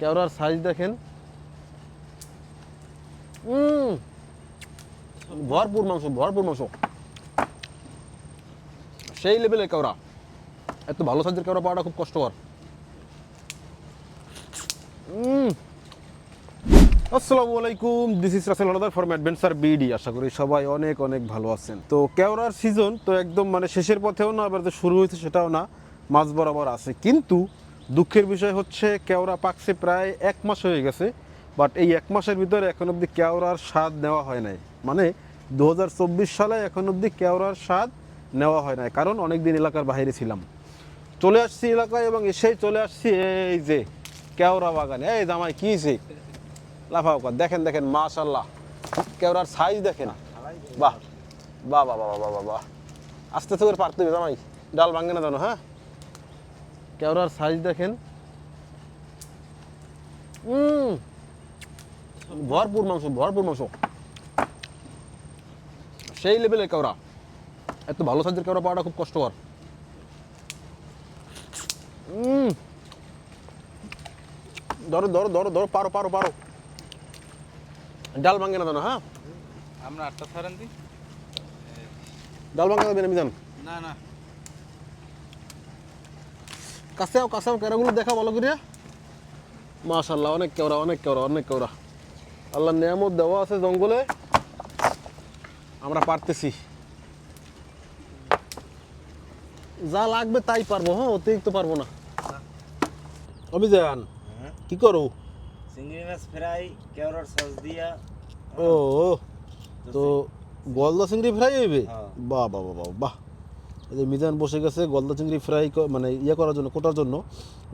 কেওড়ার size দেখেন। ভরপুর মাংস ভরপুর মাংস। সেই লেভেলের কেওড়া। এত ভালো সাইজের কেওড়া পাওয়াটা খুব কষ্টকর। আসসালামু আলাইকুম। This is Rasel Haldar from adventure BD আশা করি সবাই অনেক অনেক ভালো আছেন। তো কেওড়ার সিজন তো একদম মানে শেষের পথেও না, আবার যে শুরু হয়েছে সেটাও না, মাঝ বরাবর আছে। কিন্তু দুঃখের বিষয় হচ্ছে কেওড়া পাকছে প্রায় এক মাস হয়ে গেছে বাট এই এক মাসের ভিতরে এখন অবধি কেওড়ার স্বাদ নেওয়া হয় নাই। মানে দু হাজার চব্বিশ সালে এখন অবধি কেওড়ার স্বাদ নেওয়া হয় নাই, কারণ অনেক দিন এলাকার বাইরে ছিলাম। চলে আসছি এলাকায় এবং এসেই চলে আসছি এই যে কেওড়া বাগানে। এই জামাই, কী হয়েছে লাফাও দেখেন দেখেন মাশাল্লাহ কেওড়ার সাইজ দেখেন। বাহ। বাহ বাহ বাহ বাহ বাহ বাহ। আস্তে আস্তে করে পারতে জামাই। ডাল ভাঙে না জানো হ্যাঁ? কেওড়ার সাইজ দেখেন। উম, ভরপুর মাংস ভরপুর মাংস। সেই লেভেলের কেওড়া। এত ভালো সাইজের কেওড়া পাওয়াটা খুব কষ্টকর। উম, ধরো ধরো ধরো ধরো পারো পারো পারো। ডাল ভাঙে না জানো হ্যাঁ? আমরা আটটা ছাড়েন ডাল ভাঙা যাবে না না। না কাছেও কাছেও কেরাগুলো দেখা ভালো করে মাশাল্লাহ অনেক কেওড়া অনেক কেওড়া অনেক কেওড়া। আল্লাহ নিয়ামত দেওয়া আছে জঙ্গলে। আমরা পারতেছি। যা লাগবে তাই পারব হ্যাঁ অতিরিক্ত পারব না। অভিযান কি করো? চিংড়ি মাছ ফ্রাই কেওড়ার সস দিয়া। ও তো গলদা চিংড়ি ফ্রাই হইবে? হ্যাঁ। বাহ বাহ বাহ বাহ বাহ। এই যে মিজান বসে গেছে গলদা চিংড়ি ফ্রাই মানে ইয়ে করার জন্য, কোটার জন্য।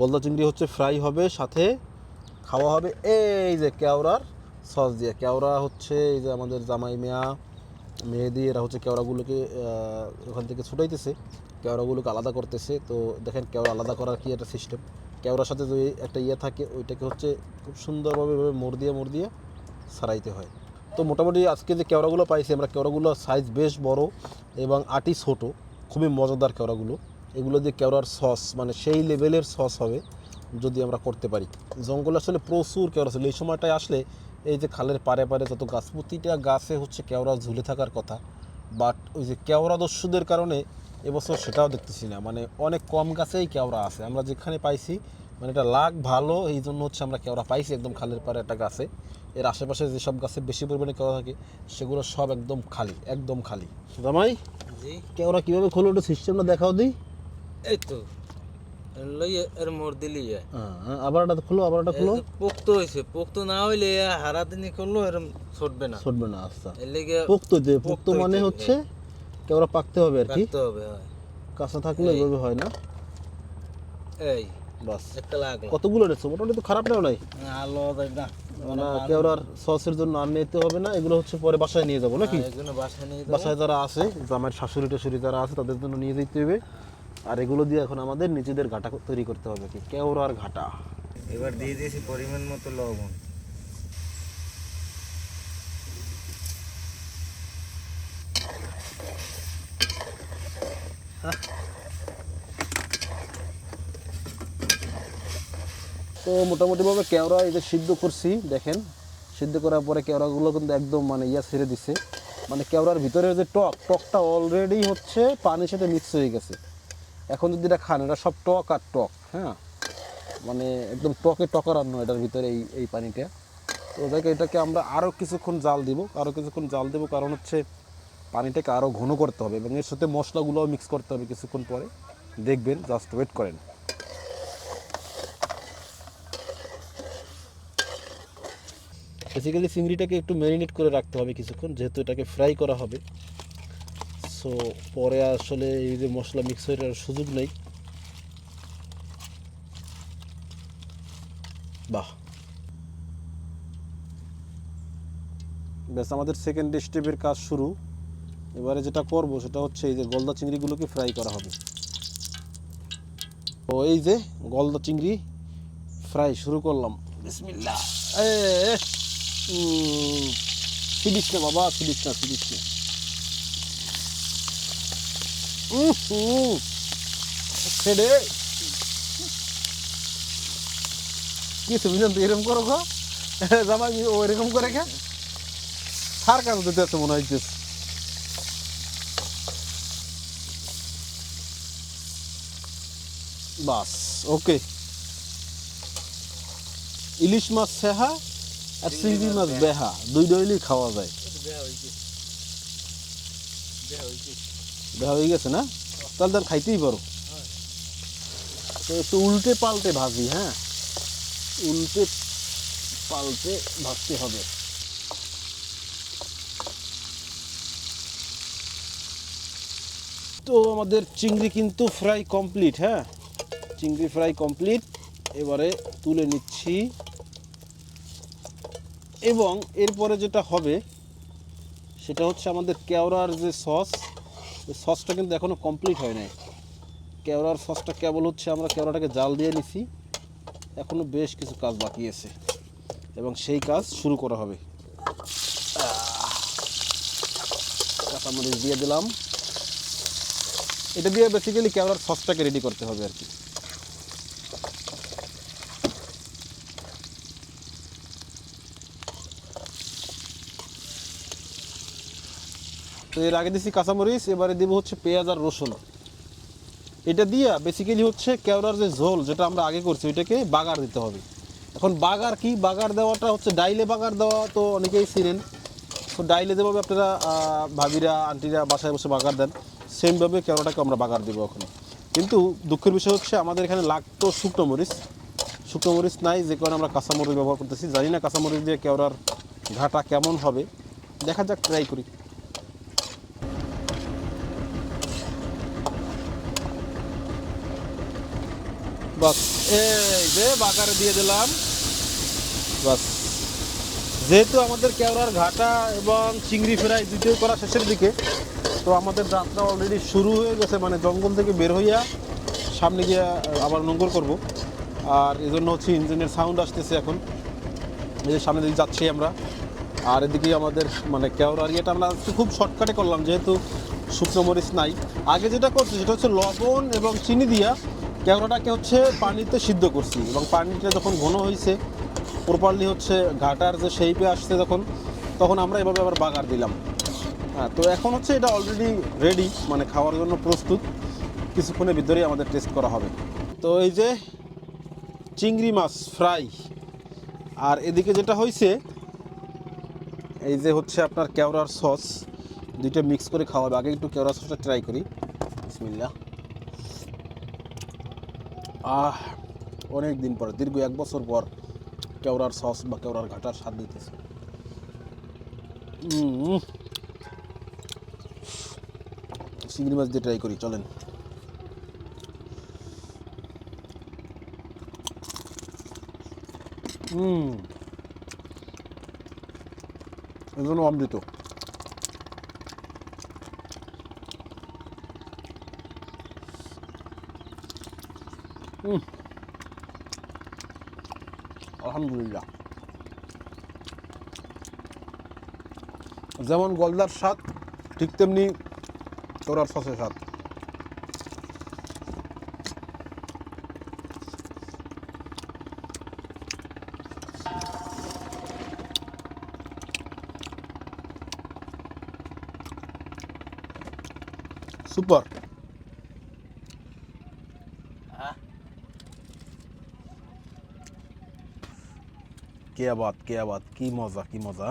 গলদা চিংড়ি হচ্ছে ফ্রাই হবে, সাথে খাওয়া হবে এই যে কেওড়ার সস দিয়ে। কেওড়া হচ্ছে এই যে আমাদের জামাই মেয়া মেহেদি এরা হচ্ছে কেওড়াগুলোকে ওখান থেকে ছুটাইতেছে। কেওড়াগুলোকে আলাদা করতেছে। তো দেখেন কেওড়া আলাদা করার কি একটা সিস্টেম কেওড়ার সাথে যদি একটা ইয়ে থাকে, ওইটাকে হচ্ছে খুব সুন্দরভাবে এভাবে মোড় দিয়ে মোড় দিয়ে সারাইতে হয়। তো মোটামুটি আজকে যে কেওড়াগুলো পাইছি, আমরা কেওড়াগুলোর সাইজ বেশ বড় এবং আটি ছোট। খুবই মজাদার কেওড়াগুলো। এগুলো দিয়ে কেওড়ার সস মানে সেই লেভেলের সস হবে যদি আমরা করতে পারি। জঙ্গলে আসলে প্রচুর কেওড়া ছিল এই সময়টায় আসলে এই যে খালের পারে পারে যত গাছ, প্রতিটা গাছে হচ্ছে কেওড়া ঝুলে থাকার কথা। বাট ওই যে কেওড়া দস্যুদের কারণে এবছর সেটাও দেখতেছি না। মানে অনেক কম গাছেই কেওড়া আছে। আমরা যেখানে পাইছি মানে এটা লাগ ভালো এই জন্য হচ্ছে আমরা কেওড়া পাইছি একদম খালের পারে একটা গাছে। এর আশেপাশে যেসব গাছে বেশি পরিমাণে কেওড়া থাকে সেগুলো সব একদম খালি একদম খালি। জামাই জি। কেওড়া কীভাবে খোলো ওটা সিস্টেমটা দেখাও দিই এই তো এর মোর দিলি যায় আবার একটা খোলো আবার একটা খোলো। পোক্ত পোক্ত না হইলে হারা দিনই করল এরম ছুটবে না। ছুটবে না আচ্ছা। এর লেগে পোক্ত যে পোক্ত পোক্ত মানে হচ্ছে কেওড়া পাকতে হবে আর কি। রাখতে হবে কাঁচা থাকলে এভাবে হয় না। এই। বাস। একটা লাগল। কতগুলো রেছো মোটামুটি তো খারাপ নেও নাই। আলো না। না কেওড়ার সসের জন্য আর নিতে হবে না এগুলো হচ্ছে পরে বাসায় নিয়ে যাব নাকি? নিয়ে বাসায় যারা আছে জামাইয়ের শাশুড়ি টাশুড়ি যারা আছে তাদের জন্য নিয়ে যেতে হবে। আর এগুলো দিয়ে এখন আমাদের নিজেদের ঘাটা তৈরি করতে হবে কি? কেওড়ার ঘাটা। এবার দিয়ে দিয়েছি পরিমাণ মতো লবণ। তো মোটামুটিভাবে কেওড়া যে সিদ্ধ করছি, দেখেন, সিদ্ধ করার পরে কেওড়াগুলো কিন্তু একদম মানে ইয়া ছেড়ে দিছে। মানে কেওড়ার ভিতরে যে টক, টকটা অলরেডি হচ্ছে পানির সাথে মিক্স হয়ে গেছে। এখন যদি এটা খান, এটা সব টক আর টক হ্যাঁ? মানে একদম টকে টকারান্ন এটার ভিতরে এই এই পানিটা। তো দেখে এটাকে আমরা আরও কিছুক্ষণ জাল দিব। আরও কিছুক্ষণ জাল দেবো কারণ হচ্ছে পানিটাকে আরও ঘন করতে হবে এবং এর সাথে মশলাগুলোও মিক্স করতে হবে কিছুক্ষণ পরে। দেখবেন জাস্ট ওয়েট করেন। বেসিক্যালি চিংড়িটাকে একটু ম্যারিনেট করে রাখতে হবে কিছুক্ষণ, যেহেতু এটাকে ফ্রাই করা হবে। সো পরে আসলে এই যে মশলা মিক্স হয়ে সুযোগ নেই। বাহ। ব্যাস, আমাদের সেকেন্ড স্টেপের কাজ শুরু। এবারে যেটা করব সেটা হচ্ছে এই যে গলদা চিংড়িগুলোকে ফ্রাই করা হবে। তো এই যে গলদা চিংড়ি ফ্রাই শুরু করলাম। বিসমিল্লাহ। সিডিস না বাবা সিডিস না সিডিস না ছেড়ে কি তুমি জানতো এরকম করো গো? ও এরকম করে খা সার কাজ দিতে আছে মনে হচ্ছে বাস, ওকে। ইলিশ মাছ সেহা আর চিংড়ি মাছ বেহা, দুই ডইলেই খাওয়া যায়। বেহা হয়ে গেছে না? তাহলে তার খাইতেই পারো। তো একটু উল্টে পাল্টে ভাজি হ্যাঁ? উল্টে পাল্টে ভাজতে হবে। তো আমাদের চিংড়ি কিন্তু ফ্রাই কমপ্লিট হ্যাঁ? চিংড়ি ফ্রাই কমপ্লিট। এবারে তুলে নিচ্ছি। এবং এরপরে যেটা হবে, সেটা হচ্ছে আমাদের কেওড়ার যে সস সসটা কিন্তু এখনও কমপ্লিট হয় নাই। কেওড়ার সসটা কেবল হচ্ছে আমরা কেওড়াটাকে জাল দিয়ে নিছি। এখনও বেশ কিছু কাজ বাকি আছে এবং সেই কাজ শুরু করা হবে। কাঁচামরিচ দিয়ে দিলাম। এটা দিয়ে বেসিক্যালি কেওড়ার সসটাকে রেডি করতে হবে আর কি। এর আগে দিছি কাঁচামরিচ, এবারে দিব হচ্ছে পেঁয়াজ আর রসুন। এটা দিয়া বেসিক্যালি হচ্ছে কেওড়ার যে ঝোল যেটা আমরা আগে করছি, ওইটাকে বাগার দিতে হবে। এখন বাগার কি? বাগার দেওয়াটা হচ্ছে ডাইলে বাগার দেওয়া তো অনেকেই ছিলেন তো ডাইলে যেভাবে আপনারা ভাবিরা, আন্টিরা বাসায় বসে বাগার দেন, সেমভাবে কেওড়াটাকে আমরা বাগার দেবো এখন। কিন্তু দুঃখের বিষয় হচ্ছে আমাদের এখানে লাগতো শুকনো মরিচ। শুকনো মরিচ নাই, যে কারণে আমরা কাঁচামরিচ ব্যবহার করতেছি। জানি না কাঁচামরিচ দিয়ে কেওড়ার ঘাটা কেমন হবে। দেখা যাক ট্রাই করি। বাস যে বাগারে দিয়ে দিলাম। বাস। যেহেতু আমাদের কেওড়ার ঘাটা এবং চিংড়ি ফেরাই দুটোই করা শেষের দিকে, তো আমাদের যাত্রা অলরেডি শুরু হয়ে গেছে মানে জঙ্গল থেকে বের হইয়া সামনে গিয়ে আবার নোঙ্গর করব। আর এই জন্য হচ্ছে ইঞ্জিনের সাউন্ড আসতেছে এখন। এই যে সামনে দিকে যাচ্ছি আমরা। আর এদিকে আমাদের মানে কেওড়ার ইয়েটা আমরা খুব শর্টকাটে করলাম, যেহেতু শুকনো মরিচ নাই। আগে যেটা করছি, সেটা হচ্ছে লবণ এবং চিনি দিয়া কেওড়াটাকে হচ্ছে পানিতে সিদ্ধ করছি এবং পানিটা যখন ঘন হয়েছে প্রপারলি হচ্ছে ঘাটার যে শেপে আসছে যখন, তখন আমরা এভাবে আবার বাগার দিলাম। হ্যাঁ তো এখন হচ্ছে এটা অলরেডি রেডি মানে খাওয়ার জন্য প্রস্তুত। কিছুক্ষণের ভিতরেই আমাদের টেস্ট করা হবে। তো এই যে চিংড়ি মাছ ফ্রাই আর এদিকে যেটা হয়েছে এই যে হচ্ছে আপনার কেওড়ার সস দুইটা মিক্স করে খাওয়া হবে। আগে একটু কেওড়ার সসটা ট্রাই করি। বিসমিল্লা আহ, অনেক দিন পর, দীর্ঘ এক বছর পর কেওড়ার সস বা কেওড়ার ঘাটার স্বাদ দিতেছে। চিংড়ি মাছ দিয়ে ট্রাই করি, চলেন। হুম এই জন্য অমৃত হুম আলহামদুলিল্লাহ। যেমন গলদার স্বাদ ঠিক তেমনি তোরার সসের স্বাদ। সুপার। কে আবাদ কে মজা কি মজা?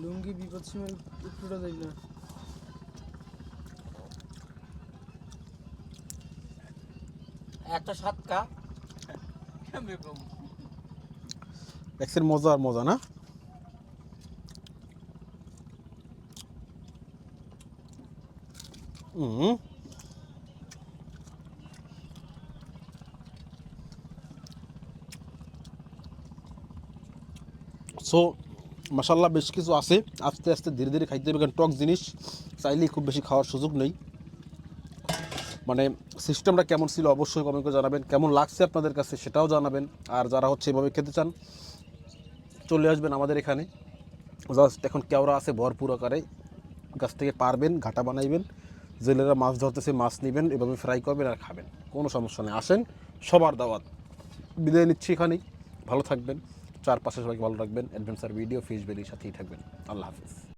লুঙ্গি বিপদ সময় একটুটা দেয় না একটা সাতকা মজা আর মজা না? হুম। সো মশাল্লা বেশ কিছু আছে। আস্তে আস্তে ধীরে ধীরে খাইতে হবে কারণ টক জিনিস চাইলেই খুব বেশি খাওয়ার সুযোগ নেই। মানে সিস্টেমটা কেমন ছিল অবশ্যই কমেন্ট জানাবেন। কেমন লাগছে আপনাদের কাছে সেটাও জানাবেন। আর যারা হচ্ছে এভাবে খেতে চান, চলে আসবেন আমাদের এখানে। জাস্ট এখন কেওড়া আছে ভরপুর আকারে। গাছ থেকে পারবেন, ঘাটা বানাইবেন। জেলেরা মাছ ধরতেছে, মাছ নেবেন, এভাবে ফ্রাই করবেন আর খাবেন। কোনো সমস্যা নেই। আসেন, সবার দাওয়াত। বিদায় নিচ্ছি এখানেই। ভালো থাকবেন। চারপাশে সবাইকে ভালো রাখবেন। অ্যাডভেঞ্চার ভিডিও ফেসবেলির সাথেই থাকবেন। আল্লাহ হাফিজ।